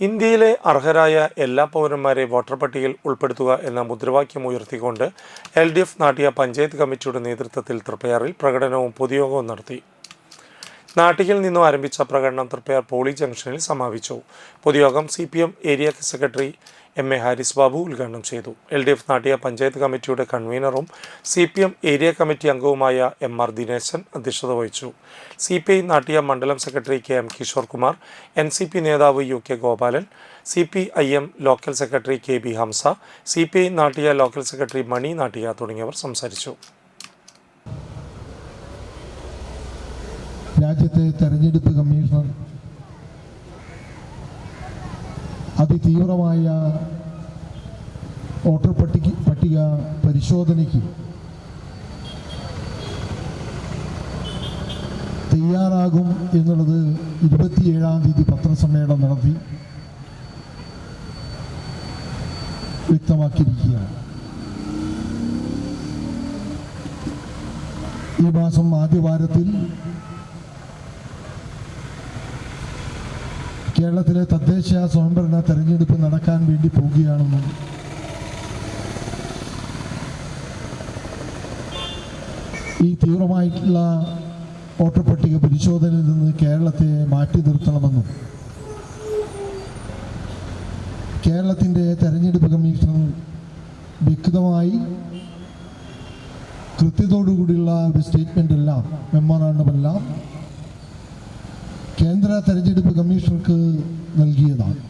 ഇന്ത്യയിലെ അർഹരായ എല്ലാ പൗരന്മാരെ വോട്ടർ പട്ടികയിൽ ഉൾപ്പെടുത്തുക എന്ന മുദ്രാവാക്യം ഉയർത്തിക്കൊണ്ട് എൽ ഡി എഫ് നാട്ടിയ പഞ്ചായത്ത് കമ്മിറ്റിയുടെ നേതൃത്വത്തിൽ തൃപ്പയാറിൽ പ്രകടനവും പൊതുയോഗവും നടത്തി. നാട്ടിയിൽ നിന്നും ആരംഭിച്ച പ്രകടനം തൃപ്പയാർ പോളി ജംഗ്ഷനിൽ സമാപിച്ചു. പൊതുയോഗം C P M area secretary M A Haris Babu ഉദ്ഘാടനം ചെയ്തു. L D F Nattiya panchayat കമ്മിറ്റിയുടെ കൺവീനറും C P M area committee അംഗവുമായ എം ആർ ദിനേശൻ അധ്യക്ഷത വഹിച്ചു. സി പി ഐ നാട്ടിയ മണ്ഡലം secretary K M Kishore Kumar N C P നേതാവ് U K Gopalan C P I M local secretary K B Hamsa C P I Nattiya local secretary Mani Nattiya തുടങ്ങിയവർ സംസാരിച്ചു. രാജ്യത്തെ തെരഞ്ഞെടുപ്പ് commissioner അതിതീവ്രമായ voter പട്ടിക പട്ടിക പരിശോധനയ്ക്ക് തയ്യാറാകും എന്നുള്ളത് ഇരുപത്തിയേഴാം തീയതി പത്രസമ്മേളനം നടത്തി വ്യക്തമാക്കിയിരിക്കുകയാണ്. ഈ മാസം ആദ്യവാരത്തിൽ കേരളത്തിലെ തദ്ദേശ സ്വയംഭരണ തെരഞ്ഞെടുപ്പ് നടക്കാൻ വേണ്ടി പോവുകയാണെന്നും. ഈ തീവ്രമായിട്ടുള്ള വോട്ടർ പട്ടിക പരിശോധനയിൽ നിന്ന് കേരളത്തെ മാറ്റി നിർത്തണമെന്നും. കേരളത്തിന്റെ തെരഞ്ഞെടുപ്പ് കമ്മീഷൻ വ്യക്തമായി കൃത്യതോടുകൂടിയുള്ള ഒരു സ്റ്റേറ്റ്മെന്റ് എല്ലാം മെമ്മോറാണ്ടമെല്ലാം കേന്ദ്ര തെരഞ്ഞെടുപ്പ് കമ്മീഷണർക്ക് നൽകിയതാണ്.